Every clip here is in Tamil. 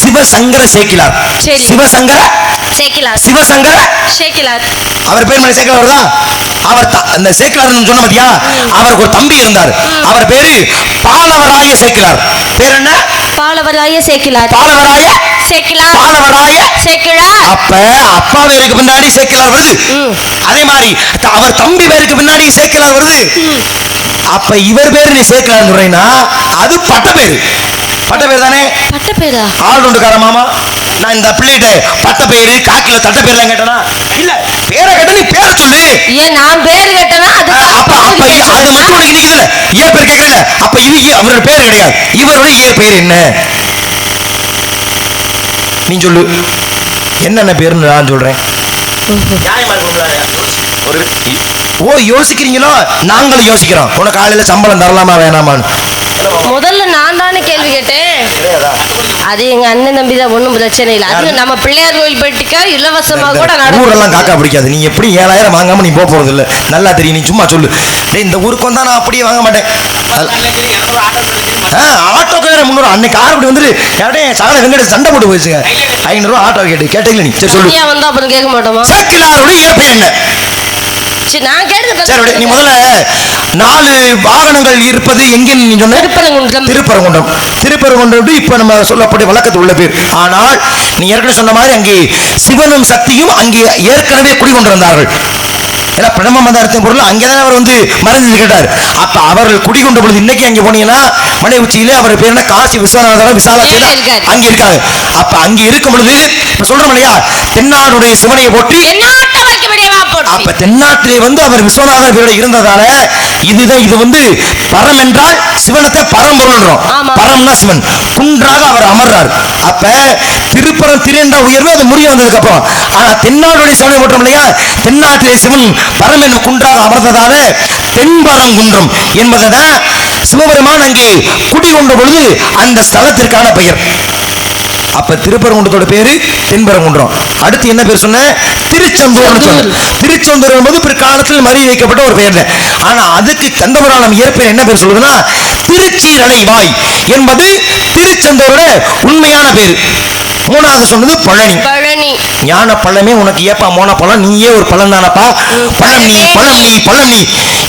சிவசங்கர சேக்கிலார். சிவசங்கர? சேக்கிலார். சிவசங்கர? சேக்கிலார். அவர் பேர் மேல சேக்கிலார் வருதா அவர் அந்த சேக்கிலார் சொன்ன பாத்தியா? அவருக்கு ஒரு தம்பி இருந்தார். அவர் பேரு பாலவராய சேக்கிலார். பேர் என்ன? பாலவராய சேக்கிலார். பாலவராய? சேக்கிலார். பாலவராய? சேக்கிழார் அப்ப அப்பா பேருக்கு பின்னாடி சேக்கிலார் வருது. அதே மாதிரி அவர் தம்பி பேருக்கு பின்னாடி சேக்கிலார் வருது. அப்ப இவர் பேரு நீ சேக்கிலார் சொல்றீங்கன்னா அது பட்ட பேரு. பட்ட பேர் தானே பட்ட பேரா ஆளுண்டுக்கார மாமா? நான் இந்த பிள்ளைகிட்ட பட்ட பேரு காக்கில தட்ட பேர்லாம் கேட்டனா? இல்ல பேரை கேட்ட நீ பேரை சொல்லு. ஏன் நான் பேர் கேட்டனா? அது அப்ப அப்ப இ- அது மட்டும் உனக்கு நிக்குதுல ஏன் பேர் அப்ப இது அவரோட பேர் கிடையாது. இவரோட இயற் பேர் என்ன? நீ சொல்லு. என்னென்ன பேருன்னு நான் சொல்றேன். ஓ யோசிக்கிறீங்களோ? நாங்களும் யோசிக்கிறோம். உனக்கு காலையில சம்பளம் தரலாமா வேணாமான்னு. கேட்டேன் அது எங்க அண்ணன் தம்பி தான் ஒண்ணும் பிரச்சனை இல்லை. அது நம்ம பிள்ளையார் கோயில் பெட்டிக்கா இலவசமா கூட ஊரெல்லாம் காக்கா பிடிக்காது. நீ எப்படி ஏழாயிரம் வாங்காம நீ போக போறது இல்ல நல்லா தெரியும். நீ சும்மா சொல்லு. டேய், இந்த ஊருக்கு வந்தா நான் அப்படியே வாங்க மாட்டேன். ஆட்டோக்கு வேற முந்நூறு அன்னைக்கு கார் இப்படி வந்துட்டு அப்படியே சாண வெங்கட சண்டை போட்டு போயிடுச்சுங்க. ஐநூறுரூவா ஆட்டோ கேட்டு. கேட்டீங்களா நீ? சரி சொல்லு. வந்தா அப்புறம் கேட்க மாட்டோமா? சேக்கிலாரோட இயற்பெயர் என்ன? சரி நான் கேட்டது சரி நீ முதல்ல நாலு வாகனங்கள் இருப்பது எங்கே நீ சொன்ன? திருப்பரங்குன்றம். திருப்பரங்குன்றம். திருப்பரங்குன்றம் இப்ப நம்ம சொல்லக்கூடிய வழக்கத்தில் உள்ள பேர் ஆனால் நீ ஏற்கனவே சொன்ன மாதிரி அங்கே சிவனும் சக்தியும் அங்கே ஏற்கனவே குடிகொண்டிருந்தார்கள். ஏன்னா மதாரத்தின் பொருள் அங்கேதான் அவர் வந்து மறைஞ்சு கேட்டார். அப்ப அவர்கள் குடிகொண்ட பொழுது இன்னைக்கு அங்கே போனீங்கன்னா மலை உச்சியிலே அவர் பேர் என்ன? காசி விஸ்வநாதர் விசாலாட்சி. அங்க இருக்காங்க அப்ப அங்க இருக்கும் பொழுது இப்ப சொல்றோம் இல்லையா? தென்னாடுடைய சிவனையை போட்டு அப்ப தென்னாட்டிலே வந்து அவர் விஸ்வநாதர் பேரோட இருந்ததால இதுதான் இது வந்து பரம் என்றால் சிவனத்தை பரம்பொருள்ன்றோம் ஆமா. பரம்னா சிவன். குன்றாக அவர் அமர்றார். அப்ப திருப்பரம் திரேண்ட உயர்வு அது முடிய வந்ததுக்கு அப்புறம் ஆனா தென்னாடுடைய சிவனை மட்டும் இல்லையா? தென்னாட்டிலே சிவன் பரம் என்னும் குன்றாக அமர்ந்ததால தென்பரங்குன்றம் என்பதுதான் சிவபெருமான் அங்கே குடிகொண்ட பொழுது அந்த ஸ்தலத்திற்கான பெயர். அப்ப திருப்பரங்குன்றத்தோட பேரு தென்பரங்குன்றம். அடுத்து என்ன பேர் சொன்ன திருச்செந்தூர்னு சொன்ன திருச்செந்தூர் என்பது பிற்காலத்தில் மறி வைக்கப்பட்ட ஒரு பெயர் ஆனா அதுக்கு தந்தபுராணம் இயற்பெயர் என்ன பேர் சொல்லுதுன்னா திருச்சீரலை வாய் என்பது திருச்செந்தூரோட உண்மையான பேர். மூணாவது சொன்னது பழனி. பழனி. ஞான பழமே உனக்கு ஏப்பா மோன பழம்? நீயே ஒரு பழம் தானப்பா? பழம் நீ பழம் நீ பழம் நீ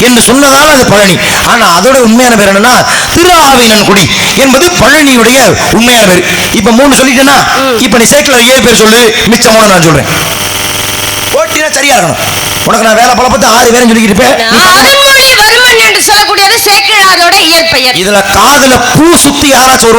என்று சொன்னதால அது பழனி. ஆனா அதோட உண்மையான பேர் என்னன்னா திரு ஆவினன்குடி என்பது பழனியுடைய உண்மையான பேர். இப்ப மூணு சொல்லிட்டேன்னா இப்ப நீ சேர்க்கல ஏழு பேர் சொல்லு மிச்சம் மூணு நான் சொல்றேன். போட்டினா சரியா இருக்கணும். உனக்கு நான் வேலை பழப்பத்து ஆறு பேரும் சொல்லிக்கிட்டு இருப்பேன். சொல்லக்கூடியது சேக்கிழாரோட இயற்பெயர். இதுல காதுல பூ சுத்தி யாராச்சும் ஒரு